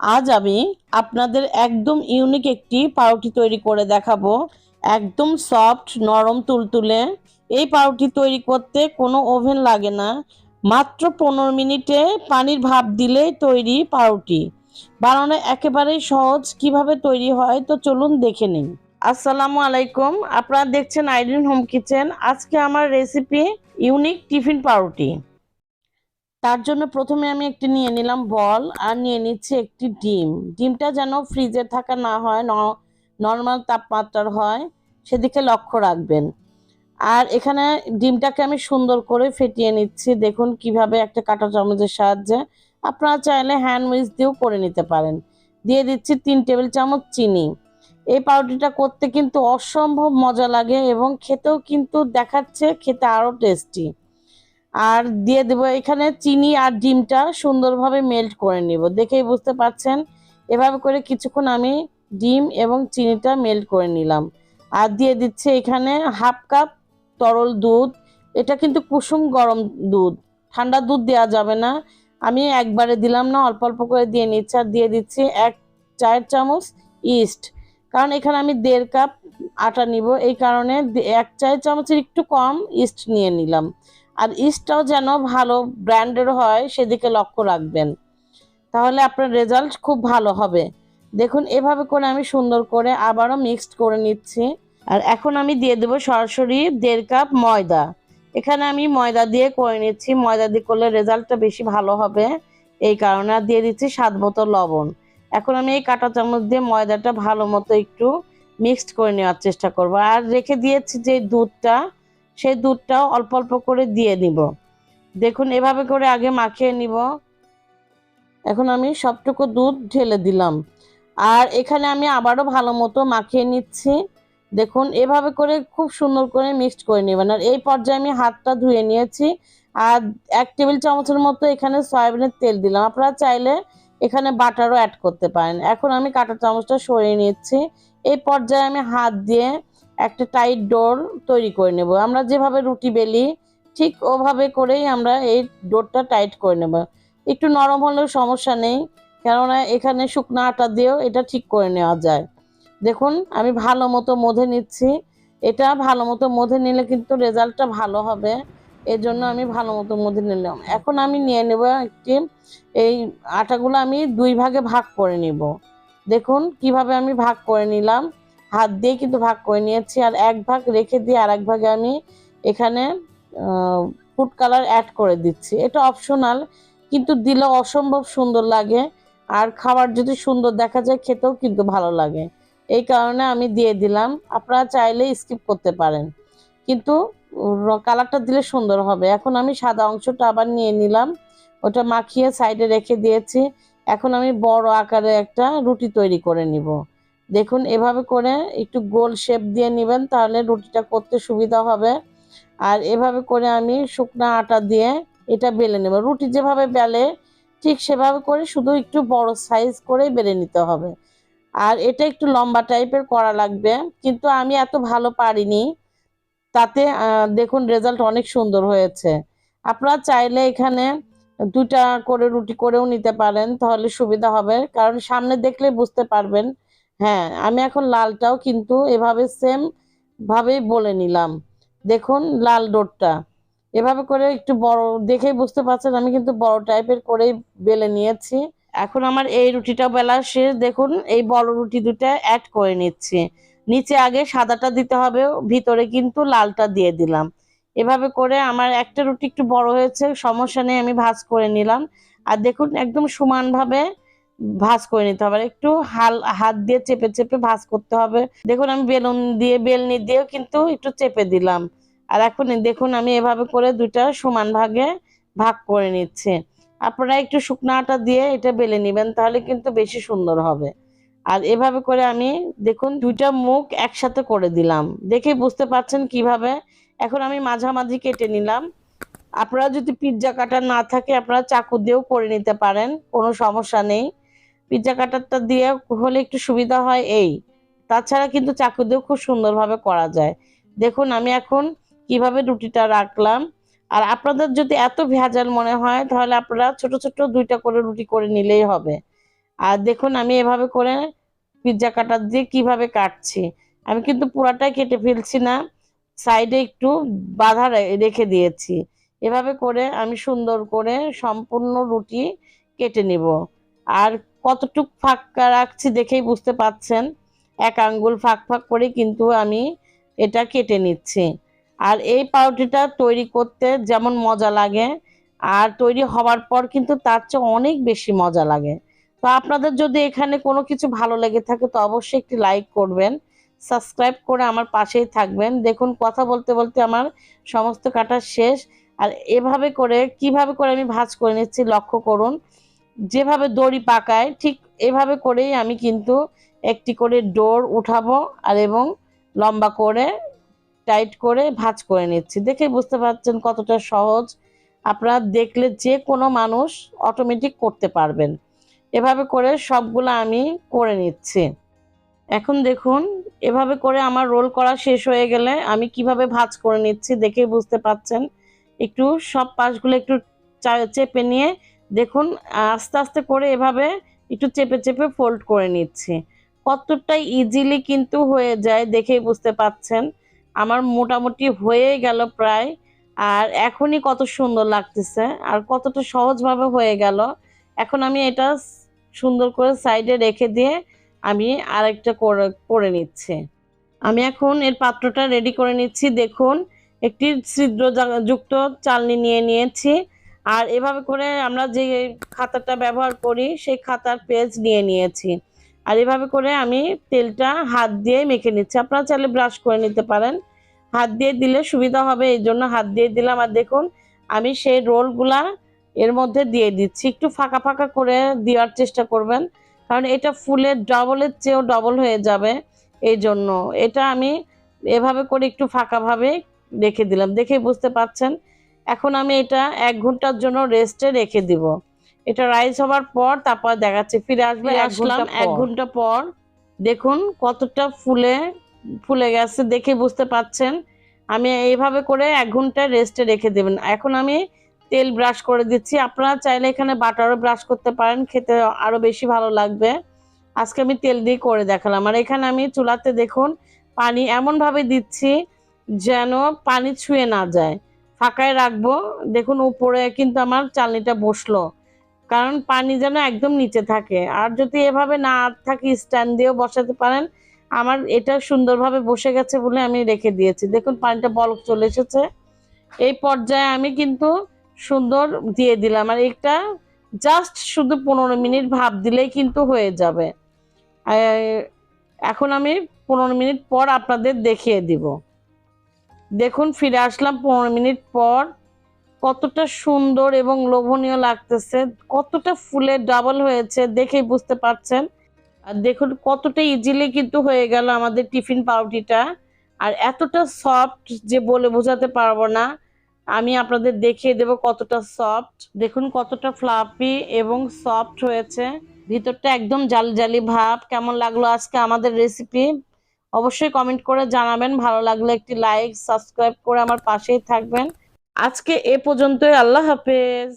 আজ আমি আপনাদের একদম ইউনিক একটি পাউরুটি তৈরি করে দেখাবো। একদম সফট নরম, তুলতুলে। এই পাউরুটি তৈরি করতে কোনো ওভেন লাগে না। মাত্র পনেরো মিনিটে পানির ভাপ দিলেই তৈরি পাউরুটি। বানানো একেবারেই সহজ। কীভাবে তৈরি হয় তো চলুন দেখে নিন আসসালামু আলাইকুম। আপনারা দেখছেন আইরিন হোম কিচেন। আজকে আমার রেসিপি ইউনিক টিফিন পাউরুটি। তার জন্য প্রথমে আমি একটি নিয়ে নিলাম বল আর নিয়ে নিচ্ছি একটি ডিম। ডিমটা যেন ফ্রিজে থাকা না হয় নর্মাল তাপমাত্রার হয়, সেদিকে লক্ষ্য রাখবেন। আর এখানে ডিমটাকে আমি সুন্দর করে ফেটিয়ে নিচ্ছি। দেখুন কীভাবে একটা কাঁটা চামচের সাহায্যে আপনারা চাইলে হ্যান্ড উইচ দিয়েও করে নিতে পারেন। দিয়ে দিচ্ছি তিন টেবিল চামচ চিনি। এই পাউরুটিটা করতে কিন্তু অসম্ভব মজা লাগে এবং খেতেও কিন্তু দেখাচ্ছে, খেতে আরও টেস্টি। আর দিয়ে দেবো এখানে চিনি আর ডিমটা সুন্দরভাবে মেল্ট করে নিব। দেখেই বুঝতে পারছেন? এভাবে করে কিছুক্ষণ আমি ডিম এবং চিনিটা মেল্ট করে নিলাম। আর দিয়ে দিচ্ছে এখানে হাফ কাপ তরল দুধ। এটা কিন্তু কুসুম গরম দুধ। ঠান্ডা দুধ দেওয়া যাবে না। আমি একবারে দিলাম না, অল্প অল্প করে দিয়ে নিচ্ছি। আর দিয়ে দিচ্ছি এক চায়ের চামচ ইস্ট কারণ এখানে আমি দেড় কাপ আটা নিব। এই কারণে এক চায়ের চামচের একটু কম ইস্ট নিয়ে নিলাম। আর ইস্টটাও যেন ভালো ব্র্যান্ডের হয়, সেদিকে লক্ষ্য রাখবেন। তাহলে আপনার রেজাল্ট খুব ভালো হবে। দেখুন, এভাবে করে আমি সুন্দর করে আবারও মিক্সড করে নিচ্ছি। আর এখন আমি দিয়ে দেবো সরাসরি দেড় কাপ ময়দা। এখানে আমি ময়দা দিয়ে করে নিচ্ছি। ময়দা দিয়ে করলে রেজাল্টটা বেশি ভালো হবে। এই কারণে আর দিয়ে দিচ্ছি স্বাদ মতো লবণ। এখন আমি এই কাঁটা চামচ দিয়ে ময়দাটা ভালো মতো একটু মিক্সড করে নেওয়ার চেষ্টা করব। আর রেখে দিয়েছি যে দুধটা সেই দুধটাও অল্প অল্প করে দিয়ে নিব। দেখুন, এভাবে করে আগে মাখিয়ে নিব। এখন আমি সবটুকু দুধ ঢেলে দিলাম। আর এখানে আমি আবারও ভালো মতো মাখিয়ে নিচ্ছি। দেখুন, এভাবে করে খুব সুন্দর করে মিক্সড করে নেবেন। আর এই পর্যায়ে আমি হাতটা ধুয়ে নিয়েছি। আর এক টেবিল চামচের মতো এখানে সয়াবিনের তেল দিলাম। আপনারা চাইলে এখানে বাটারও অ্যাড করতে পারেন। এখন আমি কাঁটা চামচটা সরিয়ে নিচ্ছি। এই পর্যায়ে আমি হাত দিয়ে একটা টাইট ডোর তৈরি করে নেব। আমরা যেভাবে রুটি বেলি, ঠিক ওভাবে করেই আমরা এই ডোরটা টাইট করে নেব। একটু নরম হলেও সমস্যা নেই, কেননা এখানে শুকনো আটা দিয়েও এটা ঠিক করে নেওয়া যায়। দেখুন, আমি ভালো মতো মধে নিচ্ছি। এটা ভালো মতো মধে নিলে কিন্তু রেজাল্টটা ভালো হবে। এর জন্য আমি ভালো মতো মধে নিলাম। এখন আমি নিয়ে নেব একটি, এই আটাগুলো আমি দুই ভাগে ভাগ করে নিব। দেখুন, কীভাবে আমি ভাগ করে নিলাম। হাত দিয়ে কিন্তু ভাগ করে নিয়েছি আর এক ভাগ রেখে দিয়ে আর এক ভাগে আমি এখানে ফুড কালার অ্যাড করে দিচ্ছি। এটা অপশনাল কিন্তু দিলে অসম্ভব সুন্দর লাগে আর খাবার যদি সুন্দর দেখা যায় খেতেও কিন্তু ভালো লাগে। এই কারণে আমি দিয়ে দিলাম। আপনারা চাইলে স্কিপ করতে পারেন। কিন্তু কালারটা দিলে সুন্দর হবে। এখন আমি সাদা অংশটা আবার নিয়ে নিলাম। ওটা মাখিয়ে সাইডে রেখে দিয়েছি। এখন আমি বড় আকারে একটা রুটি তৈরি করে নিব। দেখুন, এভাবে করে একটু গোল শেপ দিয়ে নেবেন, তাহলে রুটিটা করতে সুবিধা হবে। আর এভাবে করে আমি শুকনো আটা দিয়ে এটা বেলে নেব। রুটি যেভাবে বেলে, ঠিক সেভাবে করে শুধু একটু বড় সাইজ করেই বেলে নিতে হবে। আর এটা একটু লম্বা টাইপের করা লাগবে, কিন্তু আমি এত ভালো পারিনি। তাতে দেখুন রেজাল্ট অনেক সুন্দর হয়েছে। আপনারা চাইলে এখানে দুটা করে রুটি করেও নিতে পারেন, তাহলে সুবিধা হবে। কারণ সামনে দেখলে বুঝতে পারবেন হ্যাঁ আমি এখন লালটাও কিন্তু এভাবে সেম ভাবেই বলে নিলাম। দেখুন লাল ডোরটা এভাবে করে একটু বড়, দেখেই বুঝতে পারছেন আমি কিন্তু বড় টাইপের করেই বেলে নিয়েছি। এখন আমার এই রুটিটা বেলা শেষ। দেখুন এই বড় রুটি দুটা অ্যাড করে নিচ্ছি। নিচে আগে সাদাটা দিতে হবে, ভিতরে কিন্তু লালটা দিয়ে দিলাম। এভাবে করে আমার একটা রুটি একটু বড় হয়েছে, সমস্যা নেই, আমি ভাজ করে নিলাম। আর দেখুন একদম সমানভাবে ভাজ করে নিতে হবে। একটু হাল, হাত দিয়ে চেপে চেপে ভাজ করতে হবে। দেখুন, আমি বেলুন দিয়ে, বেলনি দিয়েও কিন্তু একটু চেপে দিলাম। আর এখন দেখুন, আমি এভাবে করে দুইটা সমান ভাগে ভাগ করে নিচ্ছি। আপনারা একটু শুকনো আটা দিয়ে এটা বেলে নেবেন, তাহলে কিন্তু বেশি সুন্দর হবে। আর এভাবে করে আমি দেখুন, দুইটা মুখ একসাথে করে দিলাম। দেখে বুঝতে পারছেন কীভাবে? এখন আমি মাঝামাঝি কেটে নিলাম। আপনারা যদি পিৎজা কাটার না থাকে, আপনারা চাকু দিয়েও করে নিতে পারেন, কোনো সমস্যা নেই। পিৎজা কাটারটা দিয়ে হলে একটু সুবিধা হয় এই। তাছাড়া কিন্তু চাকু দিয়েও খুব সুন্দরভাবে করা যায়। দেখুন, আমি এখন কীভাবে রুটিটা রাখলাম। আর আপনাদের যদি এত ভেজাল মনে হয়, তাহলে আপনারা ছোট ছোট দুইটা করে রুটি করে নিলেই হবে। আর দেখুন, আমি এভাবে করে পিৎজা কাটার দিয়ে কীভাবে কাটছি। আমি কিন্তু পুরাটাই কেটে ফেলছি না, সাইডে একটু বাধা রেখে দিয়েছি। এভাবে করে আমি সুন্দর করে সম্পূর্ণ রুটি কেটে নিব। আর কতটুক ফাঁকা রাখছি দেখেই বুঝতে পাচ্ছেন। এক আঙ্গুল ফাঁক ফাঁক করে কিন্তু আমি এটা কেটে নিচ্ছি। আর এই পাউরুটিটা তৈরি করতে যেমন মজা লাগে, আর তৈরি হওয়ার পর কিন্তু তার চেয়ে অনেক বেশি মজা লাগে। তো আপনাদের যদি এখানে কোনো কিছু ভালো লেগে থাকে তো অবশ্যই একটি লাইক করবেন, সাবস্ক্রাইব করে আমার পাশেই থাকবেন। দেখুন, কথা বলতে বলতে আমার সমস্ত কাটা শেষ। আর এভাবে করে, কীভাবে করে আমি ভাজ করে নিচ্ছি লক্ষ্য করুন। যেভাবে দড়ি পাকায়, ঠিক এভাবে করেই আমি কিন্তু একটি করে ডোর উঠাবো আর এবং লম্বা করে, টাইট করে ভাঁজ করে নিচ্ছি। দেখে বুঝতে পারছেন কতটা সহজ। আপনারা দেখলে যে কোনো মানুষ অটোমেটিক করতে পারবেন। এভাবে করে সবগুলো আমি করে নিচ্ছি। এখন দেখুন, এভাবে করে আমার রোল করা শেষ হয়ে গেলে আমি কীভাবে ভাঁজ করে নিচ্ছি দেখেই বুঝতে পাচ্ছেন একটু সব পাশগুলো একটু চেপে নিয়ে দেখুন, আস্তে আস্তে করে এভাবে একটু চেপে চেপে ফোল্ড করে নিচ্ছি। কতটা ইজিলি কিন্তু হয়ে যায় দেখেই বুঝতে পাচ্ছেন। আমার মোটামুটি হয়ে গেল প্রায়। আর এখনই কত সুন্দর লাগতেছে, আর কতটা সহজভাবে হয়ে গেল। এখন আমি এটা সুন্দর করে সাইডে রেখে দিয়ে আমি আরেকটা করে করে নিচ্ছি। আমি এখন এর পাত্রটা রেডি করে নিচ্ছি। দেখুন, একটি ছিদ্র যুক্ত চালনি নিয়ে নিয়েছি। আর এভাবে করে আমরা যে খাতাটা ব্যবহার করি, সেই খাতার পেজ নিয়ে নিয়েছি। আর এভাবে করে আমি তেলটা হাত দিয়ে মেখে নিচ্ছি। আপনারা চাইলে ব্রাশ করে নিতে পারেন। হাত দিয়ে দিলে সুবিধা হবে, এই জন্য হাত দিয়ে দিলাম। আর দেখুন, আমি সেই রোলগুলা এর মধ্যে দিয়ে দিচ্ছি। একটু ফাঁকা ফাঁকা করে দেওয়ার চেষ্টা করবেন, কারণ এটা ফুলের ডবলের চেয়েও ডবল হয়ে যাবে এই জন্য। এটা আমি এভাবে করে একটু ফাঁকাভাবে রেখে দিলাম। দেখে বুঝতে পাচ্ছেন এখন আমি এটা এক ঘণ্টার জন্য রেস্টে রেখে দিব। এটা রাইস হওয়ার পর তারপর দেখাচ্ছি ফিরে আসবে আসলাম এক ঘণ্টা পর। দেখুন কতটা ফুলে ফুলে গেছে দেখে বুঝতে পাচ্ছেন। আমি এইভাবে করে এক ঘণ্টা রেস্টে রেখে দেবেন। এখন আমি তেল ব্রাশ করে দিচ্ছি। আপনারা চাইলে এখানে বাটারও ব্রাশ করতে পারেন খেতে আরও বেশি ভালো লাগবে। আজকে আমি তেল দিয়ে করে দেখালাম। আর এখানে আমি চুলাতে দেখুন পানি এমন ভাবে দিচ্ছি যেন পানি ছুঁয়ে না যায়। ফাঁকায় রাখব। দেখুন উপরে কিন্তু আমার চালনিটা বসল। কারণ পানি যেন একদম নিচে থাকে। আর যদি এভাবে না থাকে, স্ট্যান্ড দিয়েও বসাতে পারেন। আমার এটা সুন্দরভাবে বসে গেছে বলে আমি রেখে দিয়েছি। দেখুন পানিটা বলক চলে এসেছে। এই পর্যায়ে আমি কিন্তু সুন্দর দিয়ে দিলাম। আর এটা জাস্ট শুধু পনেরো মিনিট ভাপ দিলেই কিন্তু হয়ে যাবে। এখন আমি পনেরো মিনিট পর আপনাদের দেখিয়ে দিব। দেখুন, ফিরে আসলাম পনেরো মিনিট পর। কতটা সুন্দর এবং লোভনীয় লাগতেছে। কতটা ফুলের ডাবল হয়েছে দেখেই বুঝতে পারছেন। আর দেখুন, কতটা ইজিলি কিন্তু হয়ে গেল আমাদের টিফিন পাউরুটিটা। আর এতটা সফট যে বলে বোঝাতে পারব না। আমি আপনাদের দেখিয়ে দেব কতটা সফট দেখুন, কতটা ফ্লাফি এবং সফট হয়েছে। ভিতরটা একদম জালি জালি ভাব। কেমন লাগল আজকে আমাদের রেসিপি অবশ্যই কমেন্ট করে জানাবেন। ভালো লাগলে একটি লাইক সাবস্ক্রাইব করে আমার পাশেই থাকবেন। আজকে এ পর্যন্তই, আল্লাহ হাফেজ।